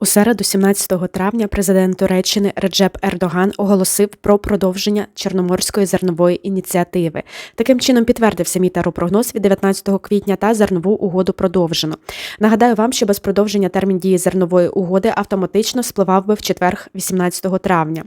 У середу, 17 травня, президент Туреччини Реджеп Ердоган оголосив про продовження Чорноморської зернової ініціативи. Таким чином підтвердився мій теропрогноз від 19 квітня та зернову угоду продовжено. Нагадаю вам, що без продовження термін дії зернової угоди автоматично спливав би в четвер, 18 травня.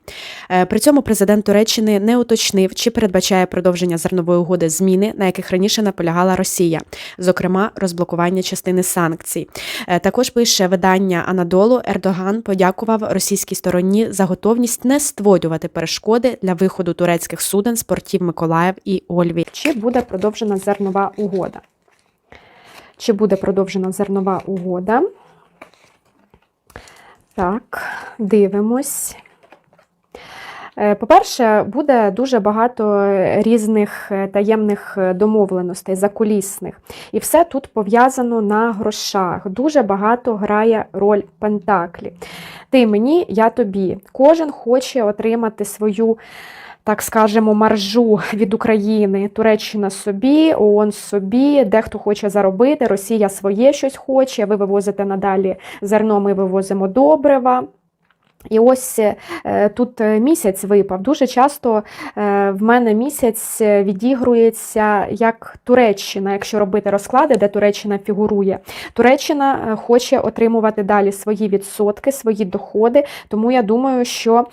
Е, При цьому президент Туреччини не уточнив, чи передбачає продовження зернової угоди зміни, на яких раніше наполягала Росія, зокрема розблокування частини санкцій. Е, Також пише видання Анадолу. Ердоган подякував російській стороні за готовність не створювати перешкоди для виходу турецьких суден з портів Миколаїв і Ольві. Чи буде продовжена зернова угода? Чи буде продовжена зернова угода? Так, дивимось. Е, По-перше, буде дуже багато різних е, таємних е, домовленостей, закулісних. І все тут пов'язано на грошах. Дуже багато грає роль Пентаклі. Ти мені, я тобі. Кожен хоче отримати свою. Так скажемо, маржу від України, Туреччина собі, ООН собі, дехто хоче заробити, Росія своє щось хоче. Ви вивозите надалі зерно, ми вивозимо добрива. І ось е, тут е, місяць випав. Дуже часто е, в мене місяць відігрується як Туреччина, якщо робити розклади, де Туреччина фігурує. Туреччина хоче отримувати далі свої відсотки, свої доходи. Тому я думаю, що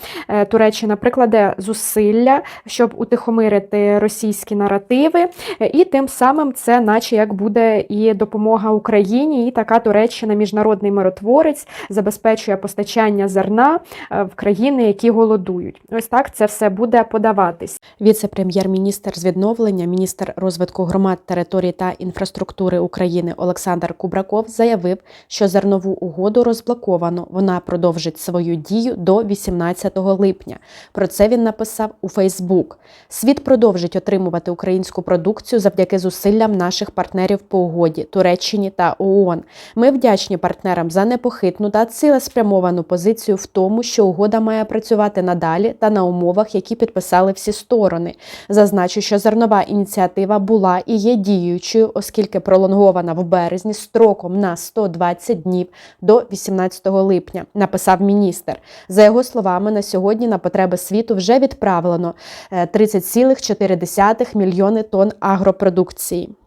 Туреччина прикладе зусилля, щоб утихомирити російські наративи, і тим самим це, наче як буде і допомога Україні, і така Туреччина, міжнародний миротворець, забезпечує постачання зерна е, в країни, які голодують. Ось так це все буде подаватись. Віце-прем'єр-міністр з відновлення, міністр розвитку громад, територій та інфраструктури України Олександр Кубраков заявив, що зернову угоду розблоковано. Вона продовжить свою дію до 18 липня. Про це він написав у Фейсбук. Світ продовжить отримувати українську продукцію завдяки зусиллям наших партнерів по угоді Туреччині та ООН. Ми вдячні партнерам за непохитну та цілеспрямовану позицію в тому, що угода має працювати надалі та на умовах, які підписали всі сторони. Зазначу, що зернова ініціатива була і є діючою, оскільки пролонгована в березні строком на 120 днів до 18 липня, написав міністр. За його словами, на сьогодні на потреби світу вже відправлено е, 30,4 мільйони тонн агропродукції.